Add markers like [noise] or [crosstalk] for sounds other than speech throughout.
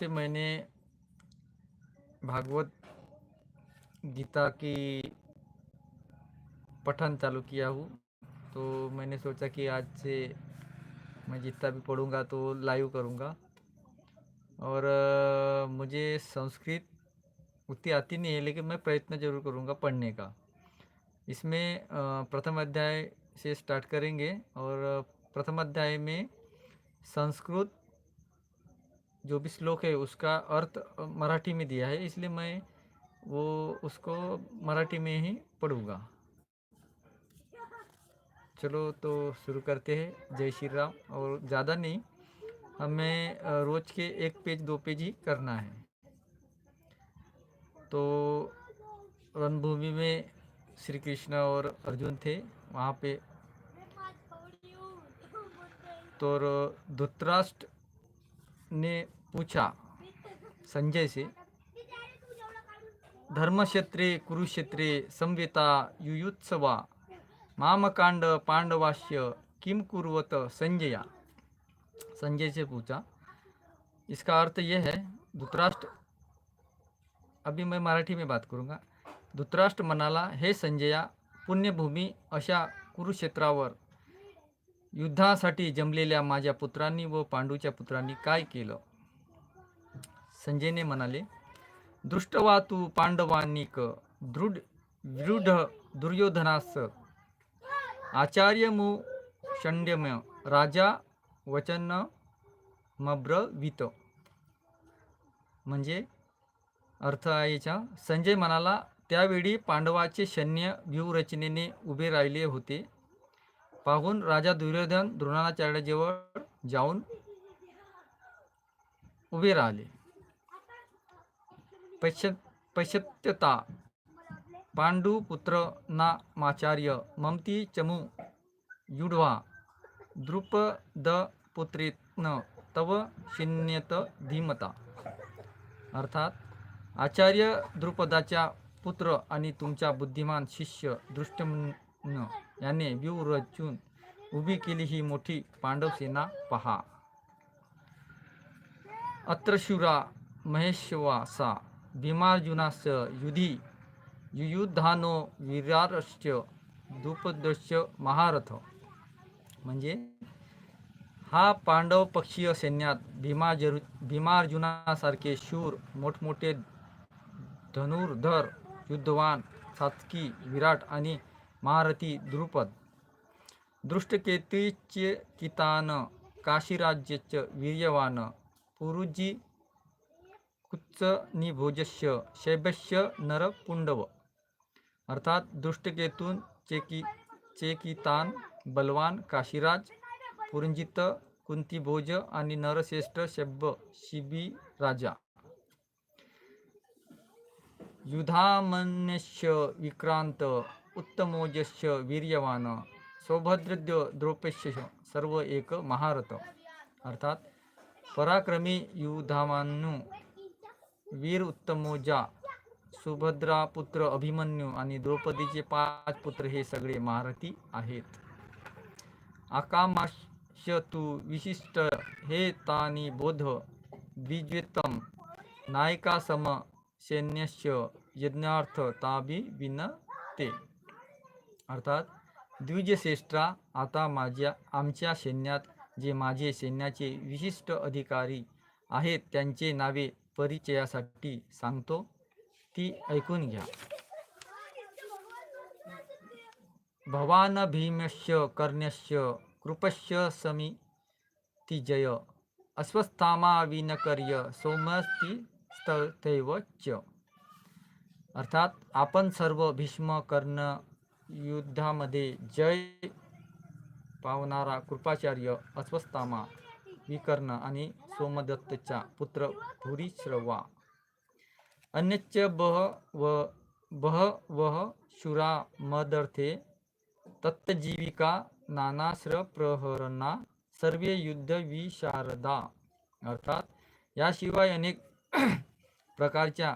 से मैंने भागवत गीता की पठन चालू किया हूँ। तो मैंने सोचा कि आज से मैं जितना भी पढ़ूँगा तो लाइव करूँगा। और मुझे संस्कृत उतनी आती नहीं है, लेकिन मैं प्रयत्न ज़रूर करूँगा पढ़ने का। इसमें प्रथम अध्याय से स्टार्ट करेंगे और प्रथम अध्याय में संस्कृत जो भी श्लोक है उसका अर्थ मराठी में दिया है, इसलिए मैं वो उसको मराठी में ही पढ़ूँगा। चलो तो शुरू करते हैं। जय श्री राम। और ज़्यादा नहीं, हमें रोज के एक पेज, दो पेज ही करना है। तो रणभूमि में श्री कृष्ण और अर्जुन थे, वहाँ पे तो धुतराष्ट्र ने पूछा। संजय से। धर्मक्षेत्रे कुरुक्षेत्रे संवेता युयुत्सवा मामकांड पांडवाश्य किम कुर्वत संजया? संजय से पूछा। इसका अर्थ यह है धुतराष्ट्र अभी मैं मराठी में बात करूंगा। धुतराष्ट्र म्हणाला हे संजया पुण्यभूमी अशा कुरुक्षेत्रावर युद्धासाठी जमलेल्या माझ्या पुत्रांनी व पांडूच्या पुत्रांनी काय केलं? संजयने म्हणाले दृष्टवा तू पांडवांनिक दृढ विरुढ दुर्योधनास. आचार्यमु शंड्यम्य राजा वचन मब्रवित. म्हणजे अर्थ आहे संजय म्हणाला त्यावेळी पांडवाचे सैन्य व्यूहरचनेने उभे राहिले होते. पाहून राजा दुर्योधन द्रोणाचार्याजवळ जाऊन उभे राहिले. पश्च पश्यत्यता। पांडुपुत्र ना माचार्य ममती चमू युढवा। द्रुपद पुत्रेत्न तव शिन्यत धीमता। अर्थात आचार्य द्रुपदाच्या पुत्र आणि तुमच्या बुद्धिमान शिष्य दृष्टमन याने व्यूह रचून उभी केली ही मोठी पांडव सेना पहा। अत्रशुरा महेश्वासा। भीमार्जुनास युधी युयुद्धानो वीरारश्च द्रुपदश्च महारथ. म्हणजे हा पांडव पक्षीय सैन्यात भीमाजर भीमार्जुनासारखे शूर मोठमोठे धनुर्धर युद्धवान सात्की विराट आणि महारथी द्रुपद. दृष्टकेतीचे कितान काशीराज्यच वीर्यवान पुरुजी कुच्च निभोजस्य शैबस्य नरपुंडव. अर्थात दुष्टकेतून चेकी चेकितान बलवान काशीराज पुरंजित कुंतीभोज आणि नरश्रेष्ठ शब्ब शिबी राजा युधामन्यस्य विक्रांत उत्तमोजस्य वीर्यवान सौभद्रद्य द्रौपस्य सर्व एक महारथ. अर्थात पराक्रमी युधामान्यू वीर उत्तमोजा सुभद्रा पुत्र अभिमन्यू आणि द्रौपदीचे पाच पुत्र हे सगळे महारथी आहेत. आकामाश तू विशिष्ट हे तानी बोध द्विज्वेतम नायका सम सैन्यश यज्ञार्थ ताबी विनते. अर्थात द्विजश्रेष्ठा आता माझ्या आमच्या सैन्यात जे माझे सैन्याचे विशिष्ट अधिकारी आहेत त्यांचे नावे परिचयासाठी सांगतो. ती ऐकून घ्या. भवान भीमस्य कर्ण्यस्य कृपस्य समितिजय अस्वस्थामा विनकर्य सोमस्ती स्थैव च अर्थात आपण सर्व भीष्म कर्ण युद्धामध्ये जय पावणारा कृपाचार्य अस्वस्थामा विकर्ण आणि सोमदत्तचा पुत्र भूरिश्रवा अन्यच्च बह व बह वह शुरा मदर्थे तत्जीविका नानाश्र प्रहरणा सर्वे युद्ध विशारदा. अर्थात याशिवाय अनेक [clears throat] प्रकारच्या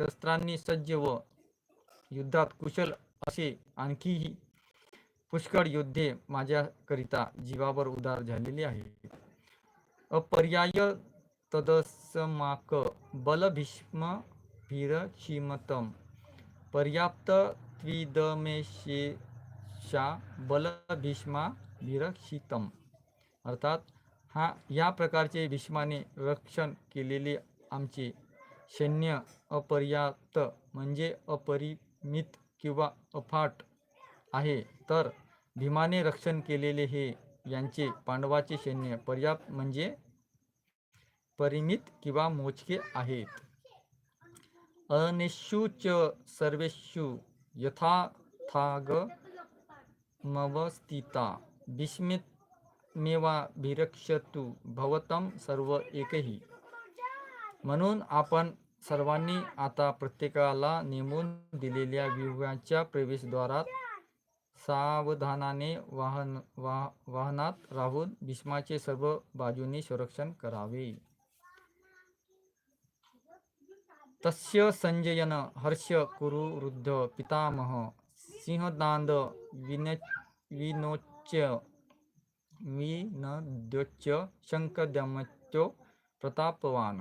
शस्त्रांनी सज्ज व युद्धात कुशल असे आणखीही पुष्कळ योद्धे माझ्याकरिता जीवावर उदार झालेले आहेत. अपर्याय तदस्माक बलभीष्म भीरक्षिमतम पर्याप्त त्विदमेशेषा बलभीष्मा भीरक्षितम अर्थात हा या प्रकारचे भीष्माने रक्षण केलेले आमचे सैन्य अपर्याप्त म्हणजे अपरिमित किंवा अफाट आहे. तर भीमाने रक्षण केलेले हे यांचे पांडवाचे सैन्य पर्याप्त म्हणजे परिमित किंवा मोजके आहेत. अनेषु च सर्वेषु यथाथाग मवस्थिता भीष्मित मेवाभिरक्षतु भवतम सर्व एकही. म्हणून आपण सर्वांनी आता प्रत्येकाला नेमून दिलेल्या व्यूहाच्या प्रवेशद्वारात सावधानाने वाहन वाह वाहनात राहून भीष्माचे सर्व बाजूने संरक्षण करावे. तस्य संजयन हर्ष कुरु वृद्ध पितामह सिंहदांद विन विनोच्च विनद्योच्च शंखदमत्यो प्रतापवान.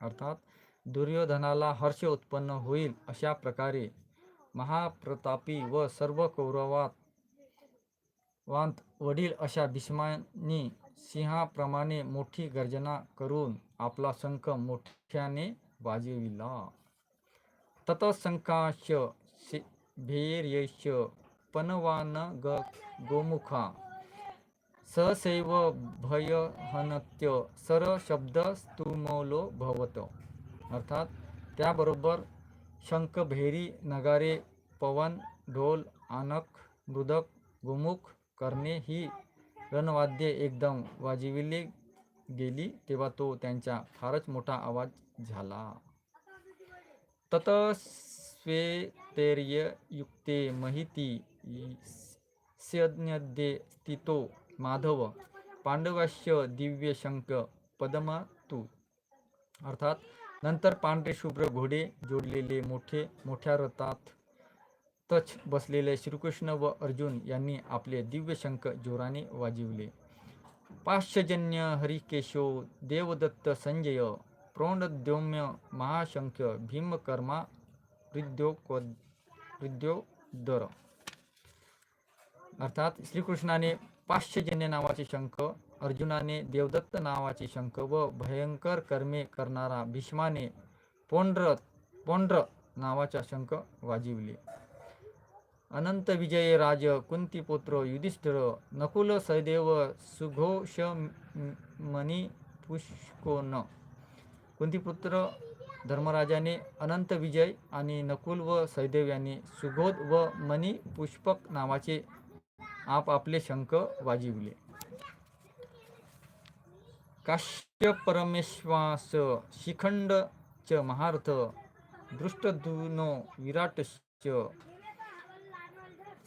अर्थात दुर्योधनाला हर्ष उत्पन्न होईल अशा प्रकारे महाप्रतापी व सर्व कौरवात वांत वडील अशा भीष्मांनी सिंहाप्रमाणे मोठी गर्जना करून आपला शंख मोठ्याने वाजविला. ततसंकाश भेर्यश पनवान ग गोमुखा सहसैव भयहनत्य सर शब्द स्तुमलो भवत. अर्थात त्याबरोबर शंख भेरी नगारे पवन ढोल आनक मृदक गुमुख करणे ही रणवाद्ये एकदम वाजविली गेली तेव्हा तो त्यांचा फारच मोठा आवाज झाला. तत स्वेतैर्ययुक्ते महिती स्यज्ञध्ये स्थितो माधव पांडवाश्य दिव्य शंख पदमातू. अर्थात नंतर पांढरे शुभ्र घोडे जोडलेले मोठे मोठ्या रथात तच बसलेले श्रीकृष्ण व अर्जुन यांनी आपले दिव्य शंख जोराने वाजिवले. पाश्चजन्य हरिकेशो देवदत्त संजय प्रौणद्योम्य महाशंख भीमकर्मा हृद्योदर. अर्थात श्रीकृष्णाने पाश्चजन्य नावाचे शंख अर्जुनाने देवदत्त नावाचे शंख व भयंकर कर्मे करणारा भीष्माने पोंड्र पोंड्र नावाचा शंख वाजिवले. अनंत विजय राज कुंतीपुत्र युधिष्ठिर नकुल सहदेव सुघोष मनी पुष्कोन. कुंतीपुत्र धर्मराजाने अनंत विजय आणि नकुल व सहदेव यांनी सुगोध व मणी पुष्पक नावाचे आपापले शंख वाजिवले. काश्य परमेश्वास शिखंड च महार्थ दृष्टधुनो विराटश्च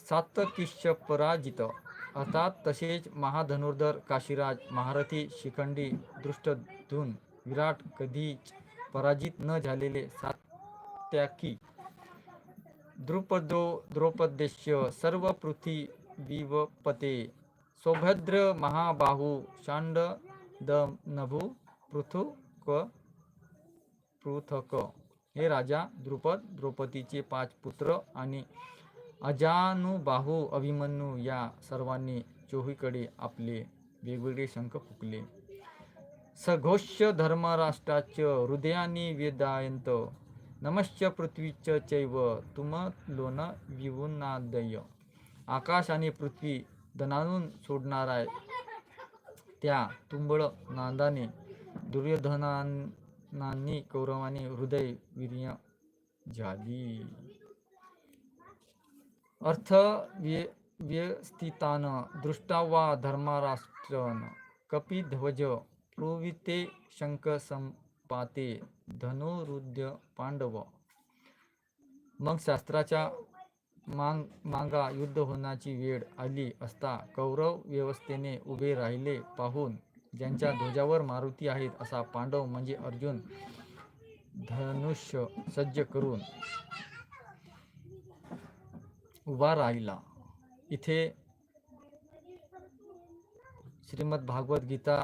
सातकिश्च पराजित अर्थात तसेच महाधनुर्धर काशीराज महारथी शिखंडी दृष्टधून विराट कधीच पराजित न झालेले सात्याकी। द्रुपदो द्रौपदेश्य सर्व पृथ्वीवपते सौभद्र महाबाहू शांड द नभू पृथुक पृथक. हे राजा द्रुपद द्रौपदीचे पाच पुत्र आणि अजानुबाहू अभिमन्यू या सर्वांनी चोहीकडे आपले वेगवेगळे शंख फुकले. सघोष्य धर्मराष्ट्राच हृदयाने वेदायंत. नमश्च पृथ्वीच चैव तुमलोन विवुनादय. आकाश आणि पृथ्वी दणानून सोडणारा त्या तुंबळ नांदाने दुर्योधनांनी कौरवाने हृदय वीर्य झाली अर्थ व्यवस्थितान दृष्टा वा धर्मराष्ट्रन कपिध्वज प्रोविते शंख संपाते धनुरुद्य पांडव. मग शास्त्राच्या मांग मांगा युद्ध होण्याची वेळ आली असता कौरव व्यवस्थेने उभे राहिले पाहून ज्यांच्या ध्वजावर मारुती आहेत असा पांडव म्हणजे अर्जुन धनुष्य सज्ज करून उभा राहिला. इथे श्रीमद भागवत गीता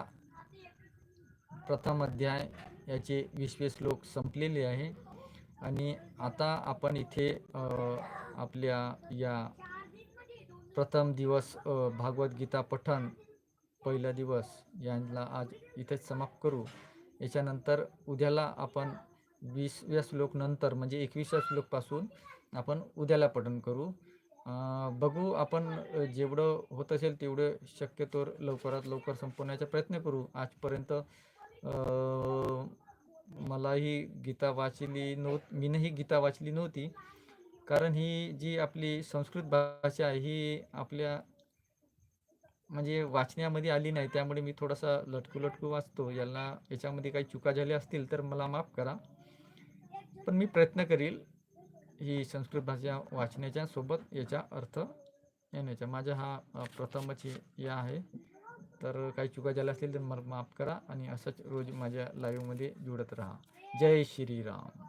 प्रथम अध्याय याचे विश्वे श्लोक संपलेले आहे. आणि आता आपण इथे आपल्या या प्रथम दिवस भागवद्गीता पठन पठण पहिला दिवस यांना आज इथेच समाप्त करू. याच्यानंतर उद्याला आपण वीसव्या श्लोकनंतर म्हणजे एकवीसव्या श्लोकपासून आपण उद्याला पठन करू. बघू आपण जेवढं होत असेल तेवढं शक्यतोवर लवकरात लवकर संपवण्याचा प्रयत्न करू. आजपर्यंत मलाही गीता वाचली नव्हती मीनंही गीता वाचली नव्हती. कारण ही जी आपली संस्कृत भाषा आहे ही आपल्या म्हणजे वाचण्यामध्ये आली नाही त्यामुळे मी थोडासा लटकू लटकू वाचतो. याला याच्यामध्ये काही चुका झाल्या असतील तर मला माफ करा. पण मी प्रयत्न करील ही संस्कृत भाषा वाचण्याच्या सोबत याचा अर्थ येण्याचा. माझा हा प्रथमच या आहे. तर काही चुका झाल्या असतील तर मला माफ करा आणि असंच रोज माझ्या लाईव्हमध्ये जुडत राहा. जय श्रीराम.